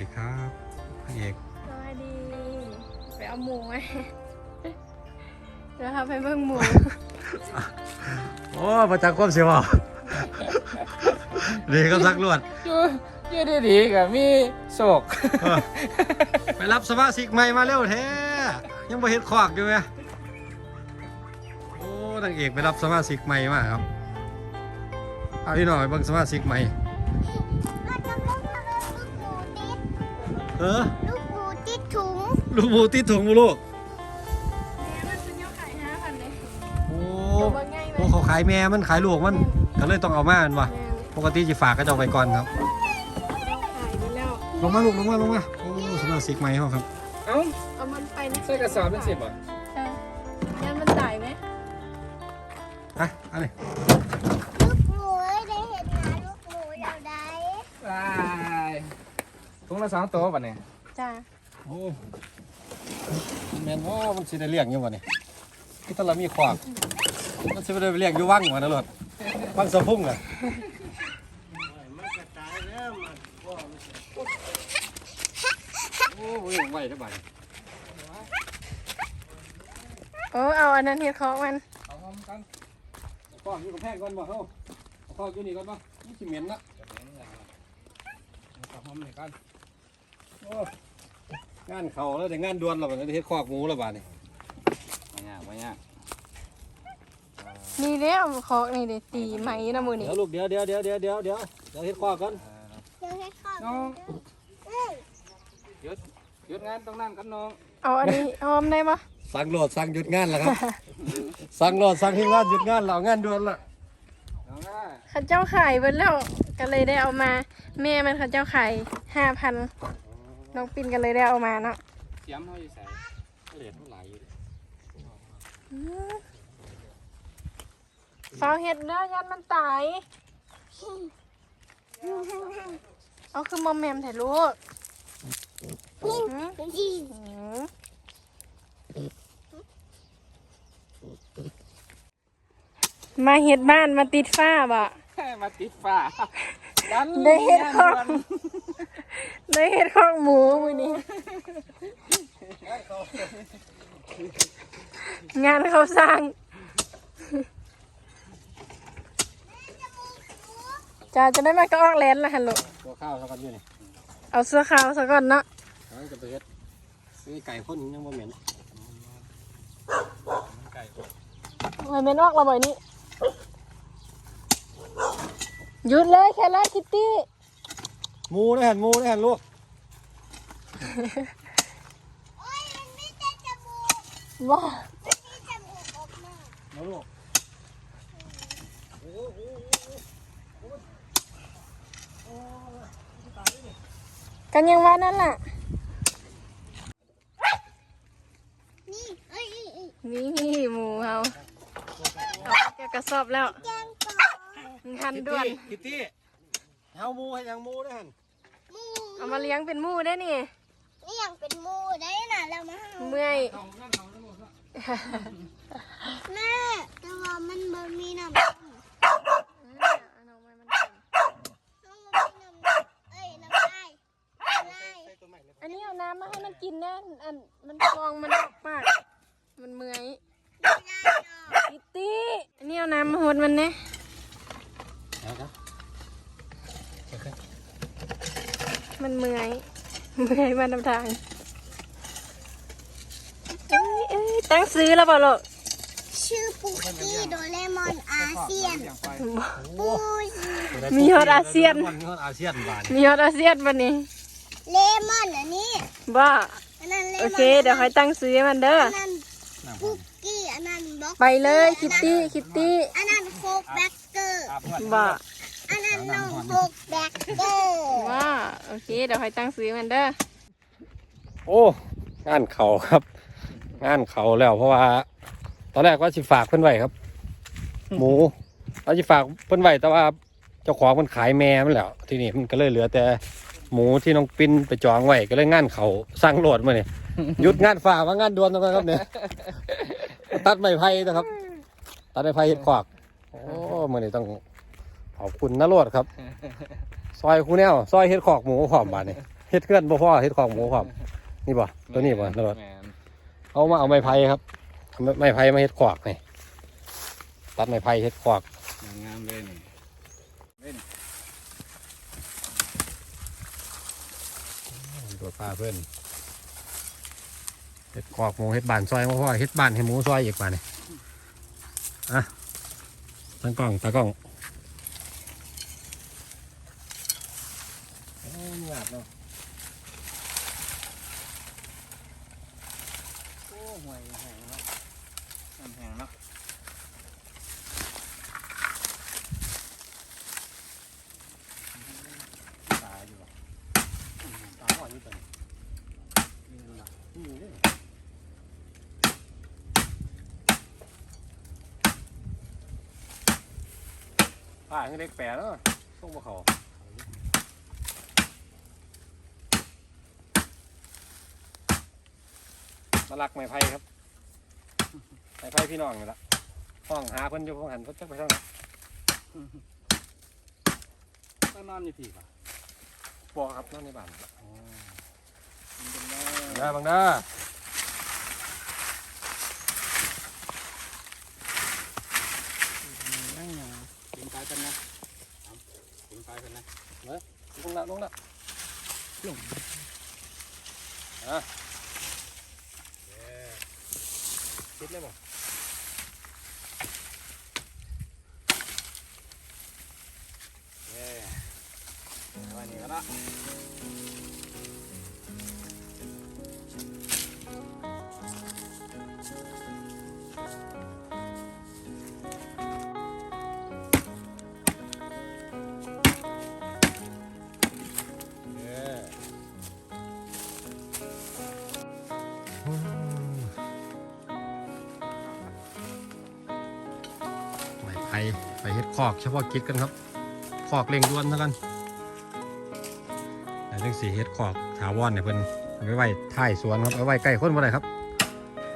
ดีครับพระเอกสวัสดี ไปเอาหมูไหมเดี๋ยวค่ะไปเบิ่งหมู โอ้ประจักษ์ความเสียวเอาดีครับสักลวดอยู่อยู่ดีๆกับมีโศกเออไปรับสมาชิกใหม่มาเร็วแท้ยังบ่เห็นขวากอยู่ไหมโอ้นางเอกไปรับสมาชิกใหม่มาครับเอาพี่หน่อยเบิ่งสมาชิกใหม่ เออ ลูกหมูติดถุงลูกหมูติดถุงมูลูกแม่มันเป็นยอดขายห้าพันเลยโอ้ตัวเบิ่งง่ายไหมโอ้เขาขายแม่มันขายลูกมันก็เลยต้องเอามาอันวะแม่ปกติจะฝากก็จะเอาไปก่อนครับขายไปแล้วลงมาลูกลงมาลงมาโอ้สมาชิกใหม่เขาครับ เอ้าเอามันไปนะใส่กระสอบเป็นสิบอะใช่งั้นมันตายไหมอะเอะไร ลูกหมูเอ้ยได้เห็นหาลูกหมูเราได้ ตายถุง ละสองตัวป่ะเนี่ยจ้าโอ้แมนว่ามันสิได้เลี้ยงอยู่วะนี่ที่ตอนเรามีขวากมันสิได้ไปเลี้ยงอยู่ว่างวะนะรถว่างสะพุ่งอะโอ้ยไหวได้บ่ายโอ้เอาอันนั้นเฮ็ดของมันเอาพร้อมกันขวากอยู่กับแพงก่อนบ่เฮาเอาขวากอยู่นี่ก่อนบ่นี่สิเหม็นนะเอาพร้อมหน่อยกันโอ้ งานเขาแล้วแต่งานด่วนแล้วบัดนี้เฮ็ดขวากหมูแล้วบาดนี้ไม่ยากไม่ยากนี่เด้อของนี่เด้ตีไหมนะมือนี่เดี๋ยวลูกเดี๋ยวเดี๋ยวเดี๋ยวเดี๋ยวเดี๋ยวเดี๋ยวเดี๋ยวเฮ็ดขวากก่อนเดี๋ยวให้ข้าวน้องเอ้ยหยุดหยุดงานต้องนั่งกันน้องเอาอันนี้หอมได้ปะสั่งโหลดสั่งหยุดงานแล้วครับสั่งโหลดสั่งที่งานหยุดงานแล้วงานด่วนละน้องได้เข้าเจ้าขายเบิดแล้วก็เลยได้เอามา แม่มันเข้าเจ้าขายห้าพัน น้องปินก็เลยได้เอามาเนาะเสียมเขาอยู่ใส่เลทเท่าไหร่อยู่เฝ้าเห็ดเด้อยันมันตาย เอาคือมอมแมมถ่ายรูปนี่หืมนี่หืมมาเห็ดบ้านมาติดฝ้าบ่มาติดฝ้าดัน ได้เฮ็ดของงานด่วนได้เห็ดของหมูมือนี้ งานเขาสร้างจ้าจะได้มาก็ออกแลนด์ละฮัลโหลตัวข้าวเท่ากันอยู่นี่เอาเสื้อขาวซะก่อนเนาะเขาจะไปเฮ็ดซื้อไก่ข้นยังบ่เหม็นไก่มันเป็นออกระบ่อยนี้ หยุดเลยแค่ละคิตตี้หมูได้หันหมูได้หันลูกโอ้ยมันไม่ได้จมูกว้ามีจมูกออกมามาลูกกันยังว่านั่นน่ะ นี่เอ้ยเอ้ยเอ้ยนี่หมูเฮาเอาแกกระสอบแล้ว แก งปลาหันด่วน คิตตี้เฮาหมูให้ยังหมูได้หันหมูเอามาเลี้ยงเป็นหมูได้นี่นี่ยังเป็นหมูได้น่ะแล้วมาให้เมื่อยแม่แต่ว่ามันบ่มีน้ำน้องมันมีน้ำเอ้ยน้ำลายน้ำลายอันนี้เอาน้ำมาให้มันกินนะอันมันฟองมันออกปากมันเมื่อยน้ำลายเนาะคิตตี้อันนี้เอาน้ำมาหดมันนะเอาครับ มันเมื่อย เมื่อยมานำทาง เอ้ยเอ้ยตั้งซื้อแล้วเปล่าลูกชื่อปุกกี้โดเรมอนอาเซียนอย่างไปปูมีฮอตอาเซียน มีฮอตอาเซียนบาดมีฮอตอาเซียนวันนี้ เลมอนอันนี้บ้าอันนั้นเลมโออนเค เดี๋ยวค่อยตั้งซื้อให้มันเด้ออันนั้นปุกกี้อันนั้นบล็อกไปเลยคิตตี้คิตตี้อันนั้นโคกแบคเกอร์อาบนวดบ้าอั นนั้นน้องโคกแบคเกอร์ว่าโอเคเดี๋ยวค่อยตั้งซื้อให้มันเด้อโอ้งานเขาครับ งานเขาแล้วเพราะว่า ตอนแรกว่าสิฝากเพิ่นไว้ครับ หมูว่าสิฝากเพิ่นไว้แต่ว่าเจ้าของมันขายแม่มันแล้ว ทีนี้มันก็เลยเหลือแต่หมูที่น้องปิ้นไปจองไว้ก็เลยงานเขาสร้างโหลดมาเนี่ยหยุดงานฝ่ากมางานด่วนนะครับเนี่ยตัดไม้ไผ่นะครับ ตัดไม้ไผ่เห็ดขวากโอ้มื่อนี้ต้อง ขอบคุณนโรดครับ ซอยคูแนวซอยเห็ดขอกหมูหอมบาดนี่เฮ็ดเกินบ่พอเฮ็ดของหมูครับนี่บ่ตัวนี้บ่ตลอดแม่นเอามาเอาไม้ไผ่ครับเอาไม้ไผ่มาเฮ็ดขวากนี่ตัดไม้ไผ่เฮ็ดขวากงามเลยนี่ตัวปลาเพื่อนเฮ็ดขวากหมูเฮ็ดบ้านซอยบ่พอเฮ็ดบ้านให้หมูซอยอีกว่านี่อะตั้งกล้องตากล้อง โอ้ยากเนาะโอ้ ห่วยแห้งเนาะน้ำแห้งเนาะตายอยู่ตาหอยอยู่ตัวนี่นี่นะนี่เด้อป้าให้เด็กแปะเนาะส่งบ่เขา มาลักไม้ไผ่ครับไม้ไผ่พี่น้องนี่ละห้องหาเพิ่นอยู่ห้องหันเพิ่นจักไปทางไหนก็นอนอยู่พี่ป่ะบ่ครับนอนในบ้านมันเป็นแม่ได้บังเด้อนั่งหยังกินปลากันนะเอากินปลากันนะลงละลงละลงอะ คิดเลยบ่เย้วันนี้ก็ละไม่ ไปไปเฮ็ดคอกเฉพาะกิจกันครับคอกเร่งด่วนเท่ากันแต่เรื่องสีเฮ็ดคอกถาวรเนี่ยเพิ่นเอาไปไว้ท้ายสวนครับเอาไว้ใกล้คนบ่ได้ครับ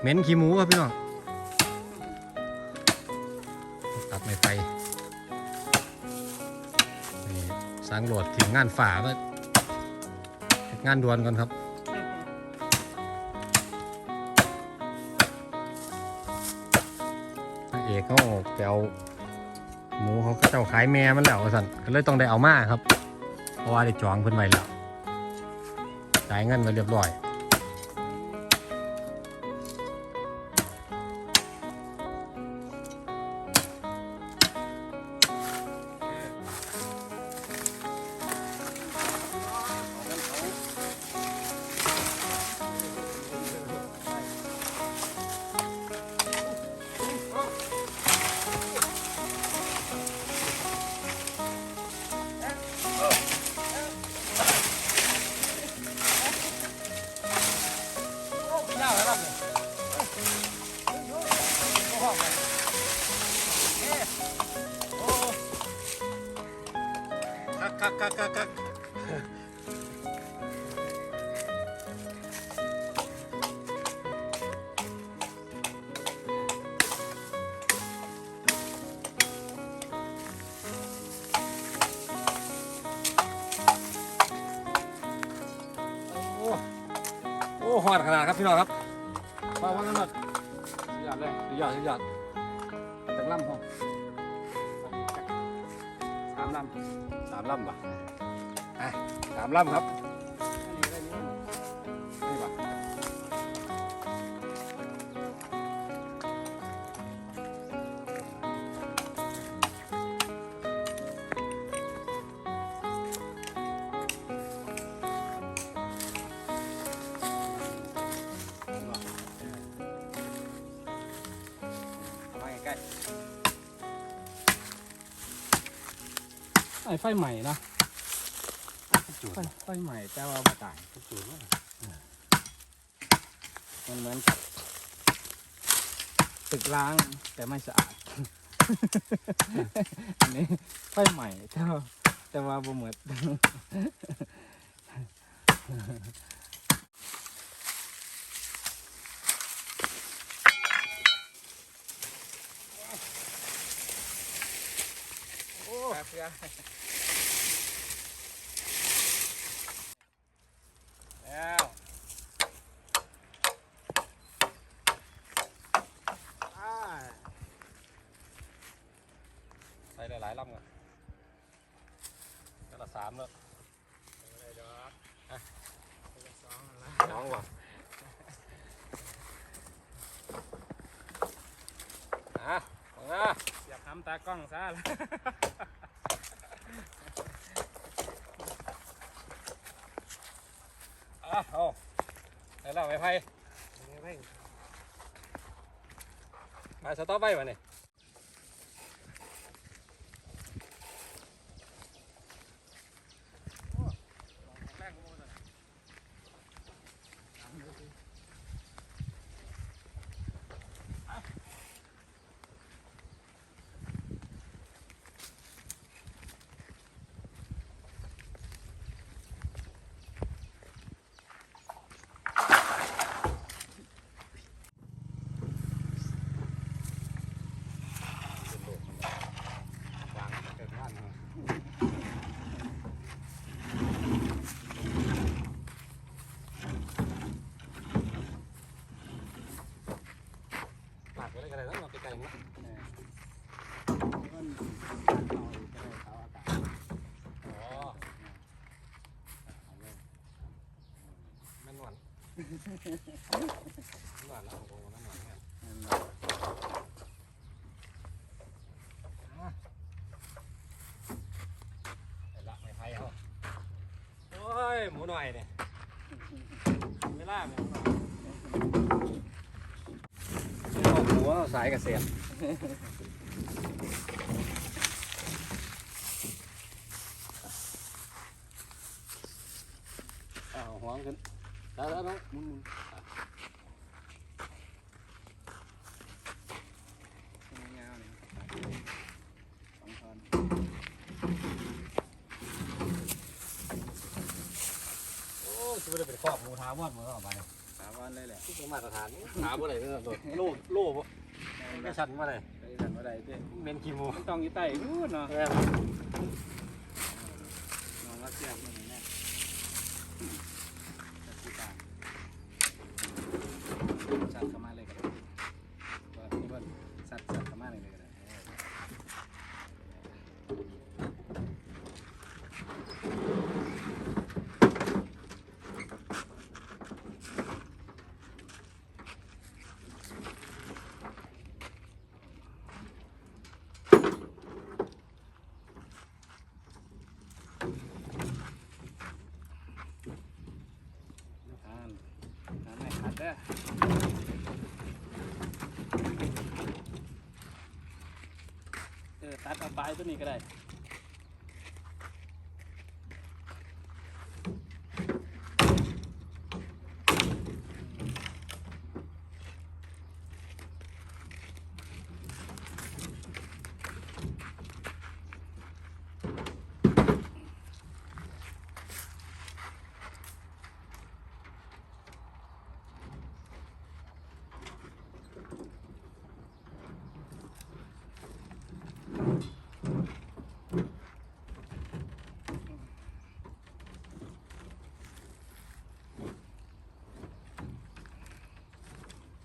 เหม็นขี้หมูครับพี่น้องตัดไม่ไปนี่สังโหลดถึงงานฝ่าก็เฮ็ดงานด่วนก่อนครับพระเอกเขาไปเอา หมูเขาก็เจ้าขายแม่มันแล้วสั่นก็เลยต้องได้เอามาครับ เพราะว่าได้จองเพิ่นไว้แล้วจ่ายเงินไว้เรียบร้อย หอดขนาดครับพี่น้องครับปลาว่ากันหมดสุดยอดเลยสุดยอดสุดยอดจากลำห้องสามลำสามลำป่ะอะสามลำครับ ไอ้ไฟใหม่เนาะไฟไฟใหม่แต่ว่าบ่ตายจุดๆมันเหมือนกับตึกล้างแต่ไม่สะอาด อันนี้ไฟใหม่แต่ว่าแต่ว่าบ่เหมือน chưa nào à. đây là lái lắm rồi. Rất là xám luôn nóng quá. À còn à อย่าทำตากล้องซะ อะเอาไหนเราไม่ไพ่มาสต๊อปไว้วะเนี่ย แรกงูตัว วางเกิดบ้านมาปากไว้เลยก็ได้แล้วเราไปไกลมั้ง เนี่ยมันเอาอีกก็ได้เขาอากาศ อ๋อแม่นหวานแม่น หวานแล้วโอ้โหแม่นหวานเนี่ยนั่นแหละเห็นละไม่ไพ่เขาโอ้ยหมูหน่อยเนี่ยเวลาไหมหมูหน่อยเอาหมูเอาสายเกษตรเอาหัวมันขึ้น แล้วแล้วน้องหมุนมุนยาวๆนี่สองท่อนโอ้ชิบะได้เป็นครอบหมูทาวอดหมูออกมาเนี่ยสามวันเลยแหละที่มาตรฐานถามว่าอะไรเนี่ยโล่โล่ไม่ชันว่าอะไรไปสั่นว่าใดเจ้เมนกีโมมันต้องอยู่ใต้นู่นเนาะน้องรักเสียบนี่แน่จัดที่กลางสัตว์เข้ามาเลยก็ได้ว่านี่เพิ่นสัตว์สัตว์เข้ามาเลยก็ได้เออ ทานทานไม่ขาดเด้อเออตัดเอาปลายตัวนี้ก็ได้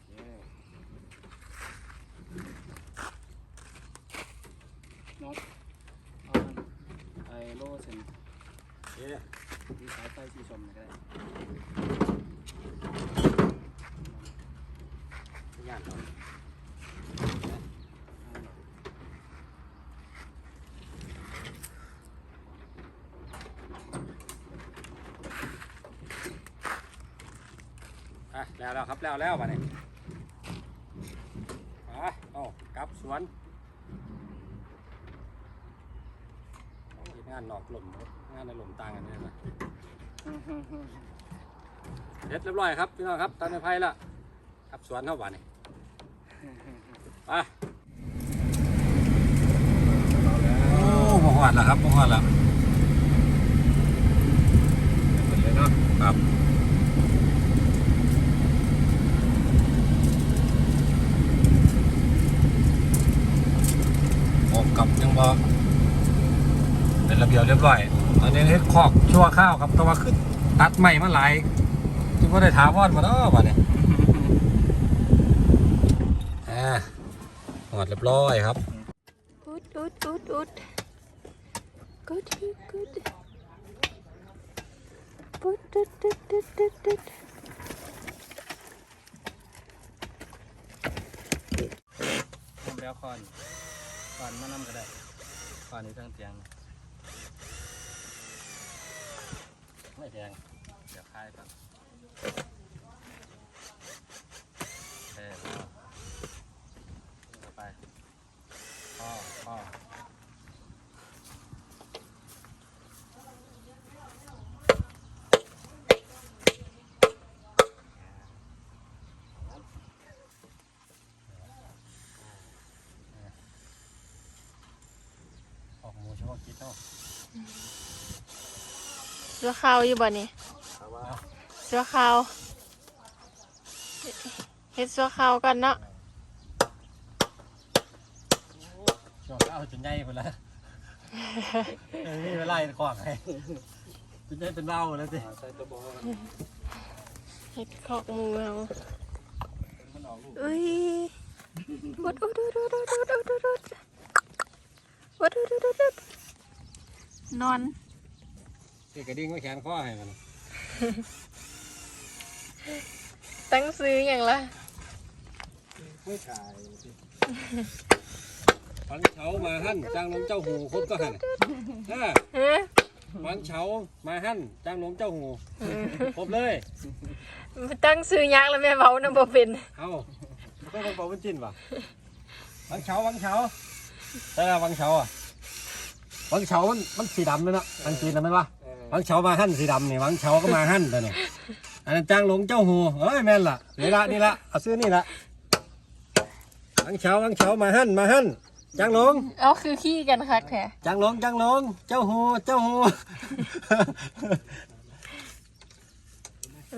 เย้น้องเอาไอ้โล่ เส้นเอ๊ะมีสายไฟสีชมก็ได้ย่านเขาอะแล้วแล้วครับแล้วแล้วมาเนี่ยอะเอากลับสวนโอ้ย งานนอกลมงานในลมต่างกันเลยนะเสร็จเรียบร้อยครับพี่น้องครับตอนนี้ไพ่ละกลับสวนเข้าบ้านนี่ไปโอ้บ่หอดแล้วครับบ่หอดแล้วครับออกกลับยังบ่เป็น ระเบียบเรียบร้อยตอนนี้เฮ็ดคอกชั่วข้าวครับแต่ว่าขึ้นตัดใหม่มาหลายที่ว่าได้ถาวรมาเนาะบัดนี้อ่าหอดเรียบร้อยครับพุดอุดอุดอุดกุดกุดกุดกุดดุดดุดดุดดุดดุดผมแล้วคอนคอนมานำก็ได้คอนนี้ทั้งเตียง ไม่แพงเดี๋ยวคายก่อนเออต่อไปพ่อพ่อออกหมูเฉพาะกินเนาะ เสือขาวอยู่บ่นี่แต่ว่าเสือขาวเฮ็ดเสือขาวกันเนาะช่วงเอาจนใหญ่ไปแล้วเออมีเวลาขวางให้จนใหญ่เป็นเล่าแล้วสิใส่ตัวโบกันเฮ็ดขอกหมูเอามันออกลูกเอ้ยอุดอุดอุดอุดอุดอุดอุดอุดอุดอุดอุดอุด อุดอุดนอนเกระดิ่งไม่แขนข้อให้มันตั้งซื้ออย่างละไม่ขายฟังเฉามาหั่นจ้างลงเจ้าหูครบก็หั่นอ่าเฮ้ยฟังเฉามาหั่นจ้างลงเจ้าหูครบเลยตั้งซื้อยักษ์แล้วแม่เว้านะบ่เป็นเอาก็ต้องบอกมันจิ้นป่ะวังเฉาวังเฉาใช่ไหมวังเฉาอะวังเฉามันมันสีดำเลยเนาะวังจีนนะแม่นปะ วังเฉามาหั่นสีดำนี่วังเฉาก็มาหั่นแต่นี่อันนั้นจ้างลงเจ้าหูเอ้ยแม่นล่ะนี่ละนี่ละเอาซื้อนี่ละวังเฉาวังเฉามาหั่นมาหั่นจ้างลงเอาคือขี้กันคักแท้จ้างลงจ้างลงเจ้าหูเจ้าหู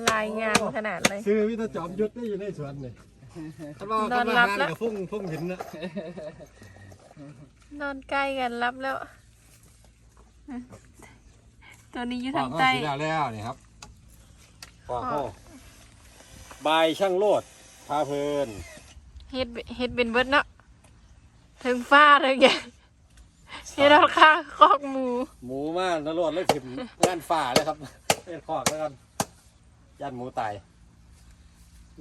ลายงามขนาดเลยซื้อวิทยจอมยุทธนี่อยู่ในสวนนี่ถ้าว่านอนเขามาหลับหั่นแล้วกับพุ่งพุ่งหินนะนอนใกล้กันรับแล้ว ตัวนี้อยู่ทางพ่อใต้ก็สิแล้วแล้วนี่ครับพ่อพ่อบายช่างโลดพาเพลินเฮ็ดเฮ็ดเป็นเบิดเนาะถึงฟ้าเลยแกเฮ็ดเอาค่าคอกหมู หมูมากนรดแล้วถิ่มงานฝ่าเลยครับเป็นขอกแล้วกันยันหมูตาย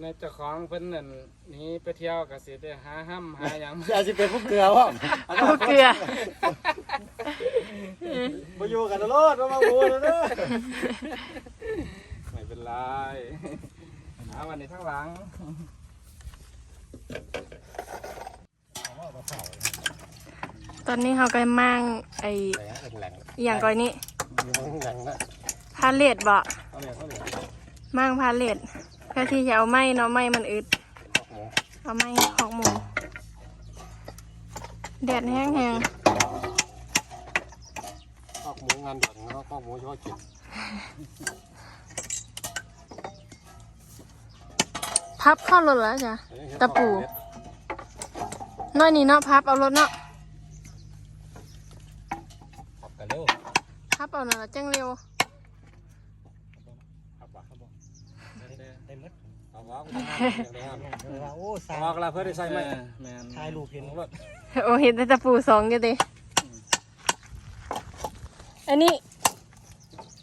ในเจ้าของเพิ่นนั่นหนี้ไปเที่ยวก็สิได้หาห้ำหาหยัง อยากจะเป็นพวกเกลือว่ะเอาเกลือมาอยู่กันนรดมามาหมูนะเด้อไม่เป็นไรหาวันนี้ทั้งหลังตอนนี้เขาก็มั่งไอ้แหลงแหลงอหย่างก่อนนี้อยู่มังแหลงนะพาเลตบ่เขาเรียกเขาเรียกมั่งพาเลต เพื่อที่จะเอาไม้เนาะไม้มันอึดขอกหมูเอาไม้ของหมูแดดแห้งแห้งขอกหมูงานด่วนแล้วก็ขอกหมูเฉพาะกิจพับเข้ารถแล้วจ้ะตะปูน้อยนี่เนาะพับเอารถเนาะขับกันเร็วพับเอาน่ะจังเร็ว ขับว่ะขับบ่เต็มเลยเอา ว่าวโอ้สาเอาว่ากันละเพื่อได้ใส่ไหมแมนถ่ายรูปเห็นรถโอ้เห็นแต่ตะปูสองอยู่ดิอันนี้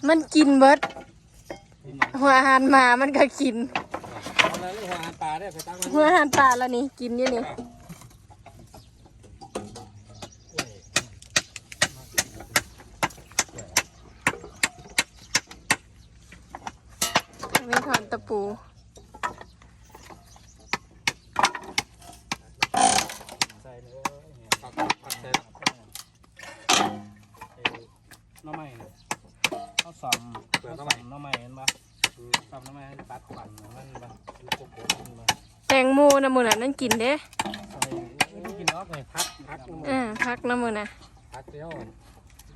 มันกินเบิดหัวอาหารหมามันก็กิน เอาแล้วหัวอาหารปลาได้ไปตั้งไว้หัวอาหารปลาแล้วนี่กินอยู่นี่ไม่ถอนตะปู ใส่เลย ผักผักใส่ หน้ำไม้เนี่ย เขาซ่อมเขาซ่อมหน้ำไม้เห็นปะซ่อมหน้ำไม้ให้ตัดขวัญของมันปะลูกโป่งมันปะแตงโมนะมือน่ะนั่นกินเด้ใส่ไม่กินนอกเลยพักพักเออพักนะมือน่ะผักเดียว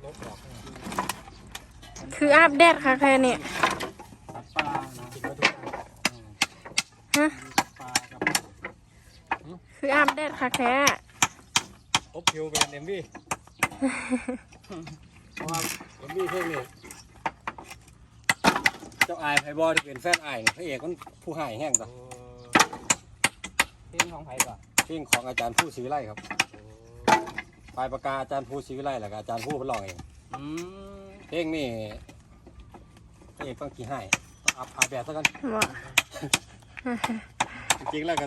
ลบดอกคืออาบแดดค่ะแค่นี้ตัดปลานะกินมาทุกอย่างฮะปลากับคืออาบแดดค่ะแค่อบผิวเป็นเอ็มวีเพราะว่าเอ็มวีเพลงนี้เจ้า อายไพบอที่เป็นแฟนอายพระเอกมันผู้ให้แห้งต่อเทียนของไผ่ก่อนเพลงของอาจารย์ผู้ศรีไล่ครับปลายปากกาอาจารย์ภูศิวิไลแหละก็อาจารย์ภูเพิ่นร้องเองอืมเพลงนี่พระเอกต้องขี้ให้ต้องอับอาบแบบซะกันบ่จริงๆแล้วก็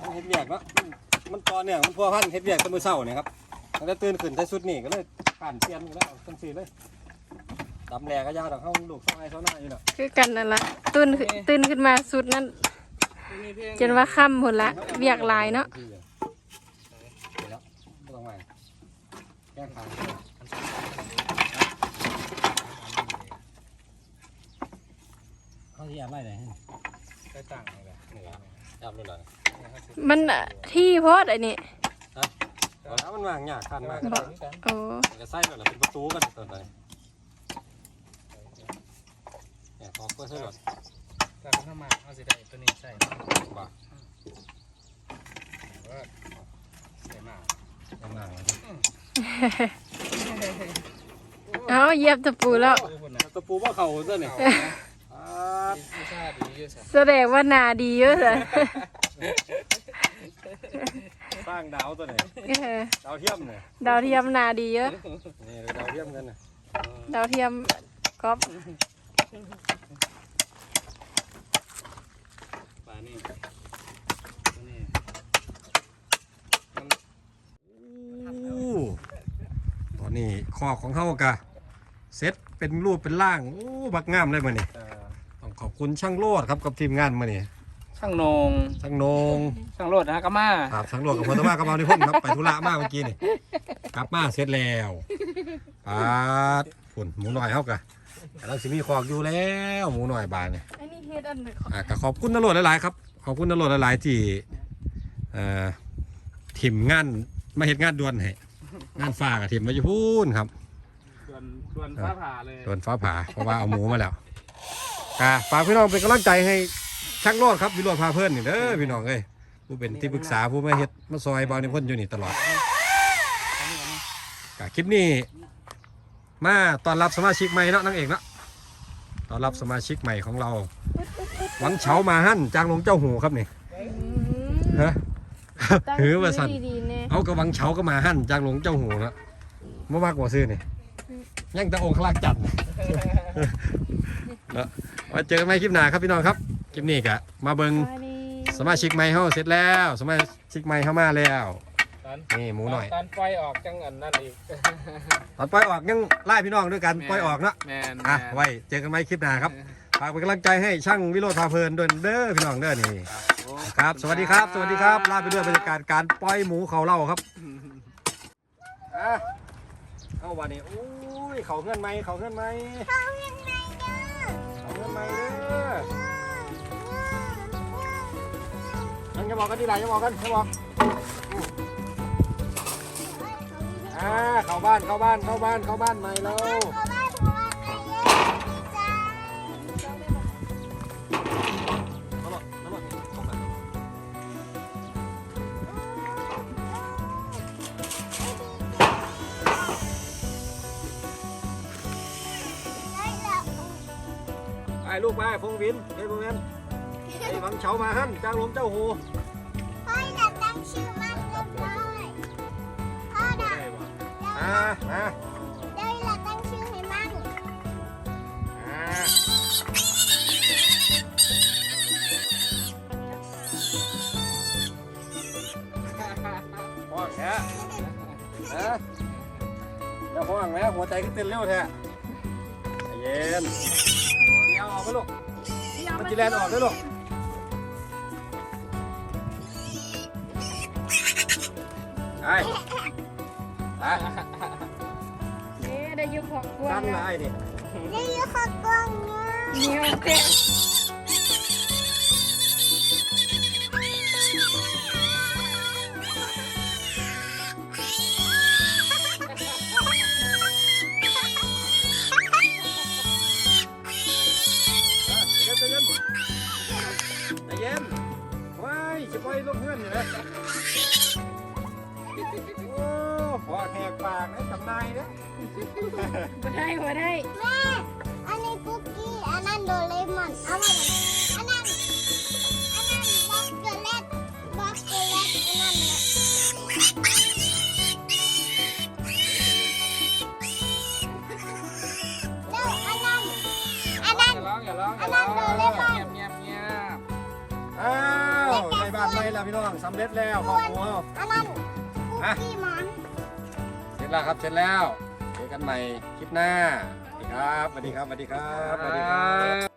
มันเฮ็ดเวียกเนาะมันมันต่อเนื่องมันพัวพันเฮ็ดเวียกแต่มื้อเช้านี่ครับตั้งแต่ตื่นขึ้นใส่ชุดนี่ก็เลยผ่านเปลี่ยนแล้วจังซี่เลย ตำแหลก็ยาวดอกเฮาลูกซอยเท่าหน้าอยู่น่ะคือกันนั่นล่ะตื่นขึ้นตื่นขึ้นมาสุดนั้นจนว่าค่ำหมดละเวียกหลายเนาะเดี๋ยวแล้วบ่ต้องมาแก้ข่าวเขาสิอาบไว้ไหนได้ตังค์เลยนี่อาบนู่นน่ะมันอะที่โพอดไอ้นี่เอาแล้วมันวางยากคันมากบ่โอ้มันก็ใส่นั่นแหละเป็นประตูกันตอนนี้ เนี่ยพอเพื่อใส่หลอดถ้าเขามาเขาสิได้ตัวนี้ใส่บ่าใส่มาข้างล่าเอาเยียบตะปูแล้วตะปูว่าเขาซะเนี่ยวิชาดีเยอะสัสแสดงว่านาดีเยอะเลยสร้างดาวตัวเนี่ยเออดาวเทียมเนี่ยดาวเทียมนาดีเยอะนี่ดาวเทียมกันนะดาวเทียมก๊อฟ ปลานี่ตัวนี้ ตอ นนี้คอของเขากะเซ็ตเป็นรูปเป็นร่างโอ้บักงามเลยมานี่ต้องขอบคุณช่างโลดครับกับทีมงานมานี่ช่างนงช่างโหนงช่างโลดนะก็มาครับช่างโลดกับพลตมากับเราที่พ่นครับไปธุระมาเมื่อกี้นี่กลับมาเสร็จแล้วปาดฝุ่นหมูหน่อยเขากะกำลังสิมีคอกอยู่แล้วหมูหน่อยบานเนี่ยอันนี้เฮ็ดอันอะก็ขอบคุณนรดหลายๆครับขอบคุณนรดหลายๆที่เอ่อทีมงานมาเห็นงานด่วนให้ งานฝากกับทีมมาอยู่พูนครับส่วนส่วนฟ้าผ่าเลยด่วนฟ้าผ่าเพราะว่าเอาหมูมาแล้วกะฝากพี่น้องเป็นกำลังใจให้ช่างโลดครับวิโรจน์พาเพื่อนนี่เด้อพี่น้องเอ้ยผู้เป็นที่ปรึกษาผู้มาเฮ็ดมาซอยบอลในพ่นอยู่นี่ตลอดกะคลิปนี้ มาตอนรับสมาชิกใหม่เนาะนางเอกเนาะตอนรับสมาชิกใหม่ของเรา หวังเฉามาหั่นจางหลงเจ้าหูครับนี่ฮะ หือว่าสั่น ดีๆแน่เอากระวังเฉาก็มาหั่นจางหลงเจ้าหูเนาะมามากกว่าซื้อนี่ยังแต่องค์ขลากจัดเนาะมาเจอกันใหม่คลิปหน้าครับพี่น้องครับคลิปนี้กะมาเบิงสวัสดีสมาชิกใหม่เฮาเสร็จแล้ว สมาชิกใหม่เข้ามาแล้วตอนนี่หมูหน่อยตอนปล่อยออกจังอันนั่นอีกตอนปล่อยออกยังไล่พี่น้องด้วยกันปล่อยออกเนาะแมนอะไว้เจอกันใหม่คลิปหน้าครับฝากเป็นกำลังใจให้ช่างวิโรธพาเพลินด้วยเด้อพี่น้องเด้อนี่ ครับ สวัสดีครับ สวัสดีครับลาไปด้วยบรรยากาศการปล่อยหมูเขาเล่าครับ อะเข้าวันนี้โอ้ยเขาเงื่อนไหมเขาเงื่อนไหมเขายังไงเด้อเขาเงื่อนไหมเด้อยังจะบอกกันดีไรจะบอกกันจะบอกอ่าเข้าบ้านเข้าบ้านเข้าบ้านเข้าบ้านใหม่แล้ว ลูกไปฟงวินเฮ้ยพวกนั้นไอ้หวังเฉามาหั่นจางลงเจ้าหูพ่ออยากตั้งชื่อมันเรียบร้อยพ่อดักอ่ามาเดี๋ยวเราตั้งชื่อให้มันอ่าห้องแท้ฮะอย่าห้องแม่หัวใจขึ้นเต้นเร็วแท้เย็น เดี๋ยวออกไปลูกมันจีแลนออกด้วยลูกไอ้ไอ้เอ๊ะได้อยุคของกวาสั้งนนะอะไอ้ดิได้ยินเขากองเงี้ยเหนียวเต็ม ลงเพื่อนอยู่นะโอ้หัวแหกปากนะจำนายนะมาได้มาได้แม่ อันนี้คุกกี้ อันนั้นโดเรมอนเอามาเอันนั้น อันนั้นบ็อกเกอร์บ็อกเกอร์อันนั้นเนี่ยอันนั้น อันนั้น อย่าเล่นโดเรมอน เงียบเงียบเงียบ พี่น้องสำเร็จแล้วครอบครัวอันนั้นคุกกี้มันเสร็จแล้วครับเสร็จแล้วเจอกันใหม่คลิปหน้าสวัสดีครับสวัสดีครับสวัสดีครับสวัสดีครับ